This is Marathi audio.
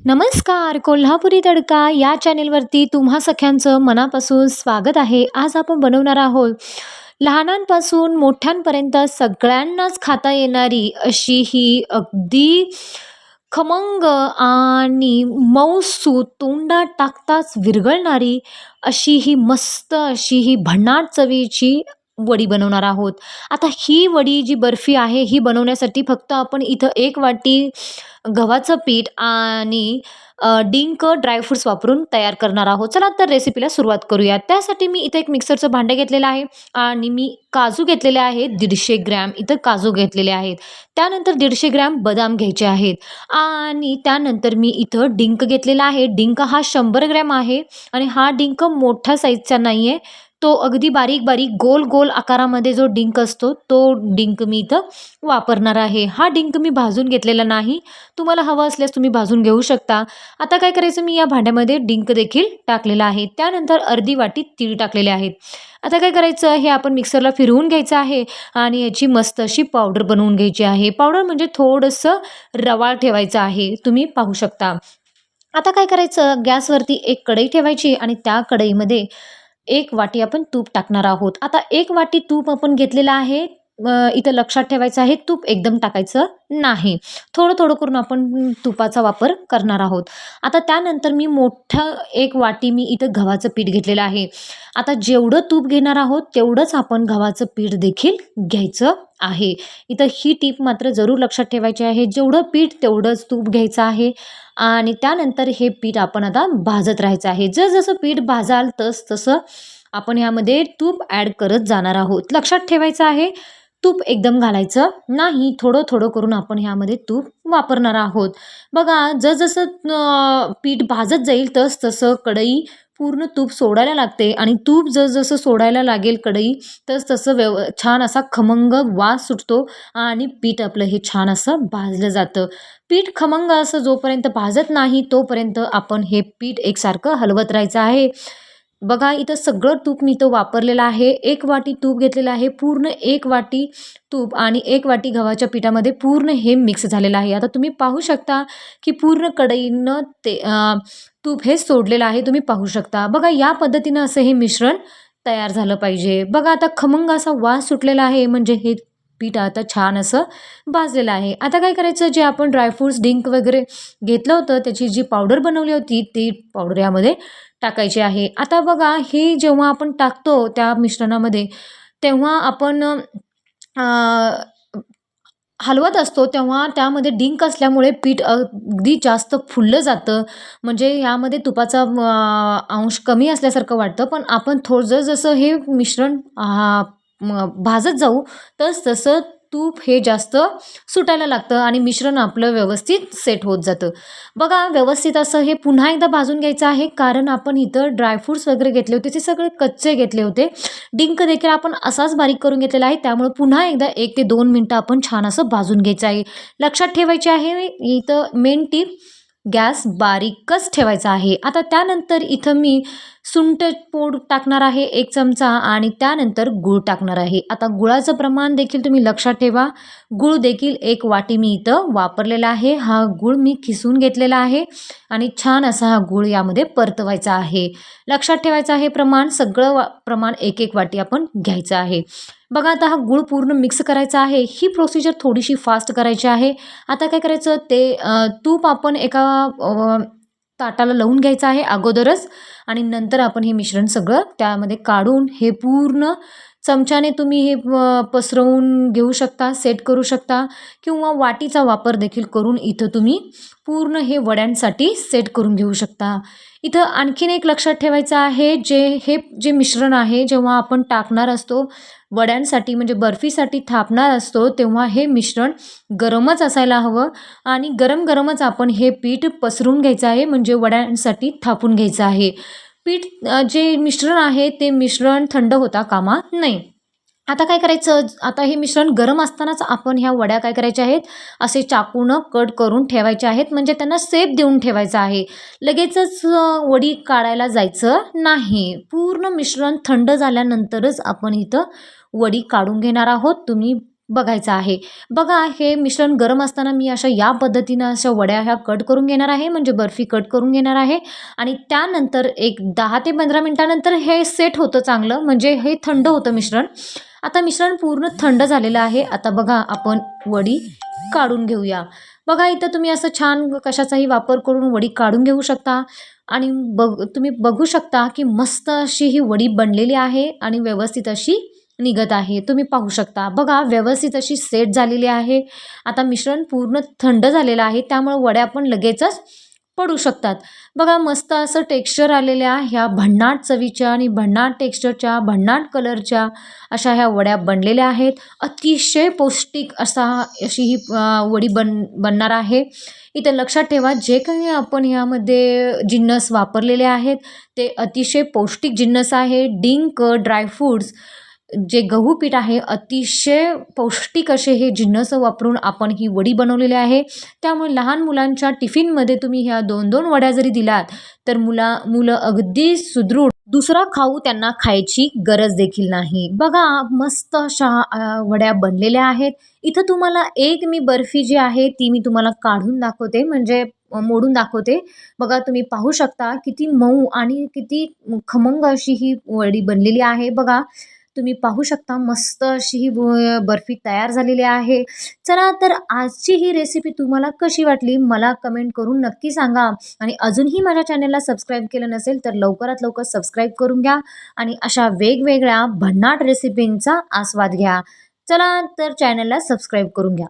नमस्कार कोल्हापुरी तडका या चॅनेलवरती तुम्हा सख्यांचं मनापासून स्वागत आहे. आज आपण बनवणार आहोत लहानांपासून मोठ्यांपर्यंत सगळ्यांनाच खाता येणारी अशी ही अगदी खमंग आणि मौसू तोंडात टाकताच विरघळणारी अशी ही मस्त अशी ही भन्नाट चवीची वडी बनवणार आहोत. आता ही वडी जी बर्फी आहे ही बनवण्यासाठी फक्त आपण इथं एक वाटी गव्हाचं पीठ आणि डिंक ड्रायफ्रूट्स वापरून तयार करणार आहोत. चला तर रेसिपीला सुरुवात करूया. त्यासाठी मी इथं एक मिक्सरचं भांडं घेतलेलं आहे आणि मी काजू घेतलेले आहेत दीडशे ग्रॅम. इथं काजू घेतलेले आहेत. त्यानंतर दीडशे ग्रॅम बदाम घ्यायचे आहेत. आणि त्यानंतर मी इथं डिंक घेतलेला आहे. डिंक हा शंभर ग्रॅम आहे आणि हा डिंक मोठ्या साईजचा नाही आहे तो अगदी बारीक बारीक गोल गोल आकारामध्ये जो डिंक असतो तो डिंक मी इथं वापरणार आहे. हा डिंक मी भाजून घेतलेला नाही. तुम्हाला हवं असल्यास तुम्ही भाजून घेऊ शकता. आता काय करायचं मी या भांड्यामध्ये डिंक देखील टाकलेला आहे. त्यानंतर अर्धी वाटी तीळ टाकलेले आहेत. आता काय करायचं हे आपण मिक्सरला फिरवून घ्यायचं आहे आणि याची मस्त अशी पावडर बनवून घ्यायची आहे. पावडर म्हणजे थोडंसं रवाळ ठेवायचं आहे. तुम्ही पाहू शकता. आता काय करायचं गॅसवरती एक कढई ठेवायची आणि त्या कढईमध्ये एक वाटी आपण तूप टाकणार आहोत. आता एक वाटी तूप आपण घेतलेलं आहे. इथं लक्षात ठेवायचं आहे तूप एकदम टाकायचं नाही. थोडं थोडं करून आपण तुपाचा वापर करणार आहोत. आता त्यानंतर मी मोठं एक वाटी मी इथं गव्हाचं पीठ घेतलेलं आहे. आता जेवढं तूप घेणार आहोत तेवढंच आपण गव्हाचं पीठ देखील घ्यायचं आहे. इथं ही टीप मात्र जरूर लक्षात ठेवायची आहे. जेवढं पीठ तेवढंच तूप घ्यायचं आहे. आणि त्यानंतर हे पीठ आपण आता भाजत राहायचं आहे. जसजसं पीठ भाजाल तस तसं आपण ह्यामध्ये तूप ॲड करत जाणार आहोत. लक्षात ठेवायचं आहे तूप एकदम घालायचं. नाही थोडं थोडं करून आपण ह्यामध्ये तूप वापरणार आहोत. बघा जसजसं पीठ भाजत जाईल तस तसं कढई पूर्ण तूप सोडायला लागते आणि तूप जसजसं सोडायला लागेल कढई तस तसं व्यव छान असा खमंग वास सुटतो आणि पीठ आपलं हे छान असं भाजलं जातं. पीठ खमंग असं जोपर्यंत भाजत नाही तोपर्यंत आपण हे पीठ एकसारखं हलवत राहायचं आहे. बघा इथं सगळं तूप मी इथं वापरलेलं आहे. एक वाटी तूप घेतलेलं आहे. पूर्ण एक वाटी तूप आणि एक वाटी गव्हाच्या पिठामध्ये पूर्ण हे मिक्स झालेलं आहे. आता तुम्ही पाहू शकता की पूर्ण कढईनं ते तूप हे सोडलेलं आहे. तुम्ही पाहू शकता. बघा या पद्धतीनं असं हे मिश्रण तयार झालं पाहिजे. बघा आता खमंग असा वास सुटलेला आहे. म्हणजे हे पीठ आता छान असं भाजलेलं आहे. आता काय करायचं? जे आपण ड्रायफ्रूट्स डिंक वगैरे घेतलं होतं त्याची जी पावडर बनवली होती ती पावडर यामध्ये टाकायची आहे. आता बघा हे जेव्हा आपण टाकतो त्या मिश्रणामध्ये तेव्हा आपण हलवत असतो तेव्हा त्यामध्ये डिंक असल्यामुळे पीठ अगदी जास्त फुललं जातं. म्हणजे यामध्ये तुपाचा अंश कमी असल्यासारखं वाटतं पण आपण थोडं जसं हे मिश्रण म, भाजत जाऊ तस तसं तूप हे जास्त सुटायला लागतं आणि मिश्रण आपलं व्यवस्थित सेट होत जातं. बघा व्यवस्थित असं हे पुन्हा एकदा भाजून घ्यायचं आहे कारण आपण इथं ड्रायफ्रूट्स वगैरे घेतले होते ते सगळे कच्चे घेतले होते. डिंक देखील आपण असाच बारीक करून घेतलेला आहे त्यामुळे पुन्हा एकदा एक ते दोन मिनटं आपण छान असं भाजून घ्यायचं आहे. लक्षात ठेवायचे आहे इथं मेन टीप गॅस बारीकच ठेवायचा आहे. आता त्यानंतर इथं मी सुंठ पूड टाकणार आहे एक चमचा आणि त्यानंतर गूळ टाकणार आहे. आता गुळाचं प्रमाण देखील तुम्ही लक्षात ठेवा. गूळ देखील एक वाटी मी इथं वापरलेला आहे. हा गूळ मी खिसून घेतलेला आहे आणि छान असा हा गूळ यामध्ये परतवायचा आहे. लक्षात ठेवायचं आहे प्रमाण सगळं वा प्रमाण एक एक वाटी आपण घ्यायचं आहे. बघा आता हा गूळ पूर्ण मिक्स करायचा आहे. ही प्रोसिजर थोडीशी फास्ट करायची आहे. आता काय करायचं? ते तूप आपण एका ताटाला लावून घ्यायचं आहे अगोदरच आणि नंतर आपण हे मिश्रण सगळं त्यामध्ये काढून हे पूर्ण चमच्याने तुम्ही हे पसरवून घेऊ शकता सेट करू शकता किंवा वाटीचा वापर देखील करून इथं तुम्ही पूर्ण हे वड्यांसाठी सेट करून घेऊ शकता. इथं आणखीन एक लक्षात ठेवायचं आहे जे हे जे मिश्रण आहे जेव्हा आपण टाकणार असतो वड्यांसाठी म्हणजे बर्फीसाठी थापणार असतो तेव्हा हे मिश्रण गरमच असायला हवं आणि गरम गरमच आपण हे पीठ पसरून घ्यायचं आहे म्हणजे वड्यांसाठी थापून घ्यायचं आहे. पीठ जे मिश्रण आहे ते मिश्रण थंड होता कामा नाही आता काय करायचं? आता हे मिश्रण गरम असतानाच आपण ह्या वड्या काय करायच्या आहेत? असे चाकूनं कट करून ठेवायचे आहेत. म्हणजे त्यांना सेप देऊन ठेवायचं आहे. लगेचच वडी काढायला जायचं नाही. पूर्ण मिश्रण थंड झाल्यानंतरच आपण इथं वडी काढून घेणार आहोत. तुम्ही बघायचं आहे. बघा हे मिश्रण गरम असताना मी अशा या पद्धतीनं अशा वड्या ह्या कट करून घेणार आहे म्हणजे बर्फी कट करून घेणार आहे. आणि त्यानंतर एक दहा ते पंधरा मिनटानंतर हे सेट होतं चांगलं म्हणजे हे थंड होतं मिश्रण. आता मिश्रण पूर्ण थंड झालेलं आहे. आता बघा आपण वडी काढून घेऊया. बघा इथं तुम्ही असं छान कशाचाही वापर करून वडी काढून घेऊ शकता. आणि बघ तुम्ही बघू शकता की मस्त अशी ही वडी बनलेली आहे आणि व्यवस्थित अशी निघत आहे. तुम्ही पाहू शकता. बघा व्यवस्थित अशी सेट झालेली आहे. आता मिश्रण पूर्ण थंड झालेलं आहे. त्यामुळे वड्या पण लगेचच पडू शकतात. बघा मस्त असं टेक्स्चर आलेल्या ह्या भन्नाट चवीच्या आणि भन्नाट टेक्स्चरच्या भन्नाट कलरच्या अशा ह्या वड्या बनलेल्या आहेत. अतिशय पौष्टिक असा अशी ही वडी बन बनणार आहे. इथं लक्षात ठेवा जे काही आपण ह्यामध्ये जिन्नस वापरलेले आहेत ते अतिशय पौष्टिक जिन्नस आहे. डिंक ड्रायफ्रूट्स जे गहू पीठ आहे अतिशय पौष्टिक असे हे जिन्नस वापरून आपण ही वडी बनवलेली आहे. त्यामुळे लहान मुलांच्या टिफिनमध्ये तुम्ही ह्या दोन दोन वड्या जरी दिलात तर मुला मुलं अगदी सुदृढ. दुसरा खाऊ त्यांना खायची गरज देखील नाही. बघा मस्त अशा वड्या बनलेल्या आहेत. इथं तुम्हाला एक मी बर्फी जी आहे ती मी तुम्हाला काढून दाखवते म्हणजे मोडून दाखवते. बघा तुम्ही पाहू शकता किती मऊ आणि किती खमंग अशी ही वडी बनलेली आहे. बघा तुम्ही पाहू शकता मस्त अशी ही ब- बर्फी तयार झालेली आहे. चला तर आजची ही रेसिपी तुम्हाला कशी वाटली मला कमेंट करून नक्की सांगा. आणि अजूनही माझ्या चॅनलला सबस्क्राईब केलं नसेल तर लवकरात लवकर सबस्क्राईब करून घ्या. आणि अशा वेगवेगळ्या भन्नाट रेसिपींचा आस्वाद घ्या. चला तर चॅनलला सबस्क्राईब करून घ्या.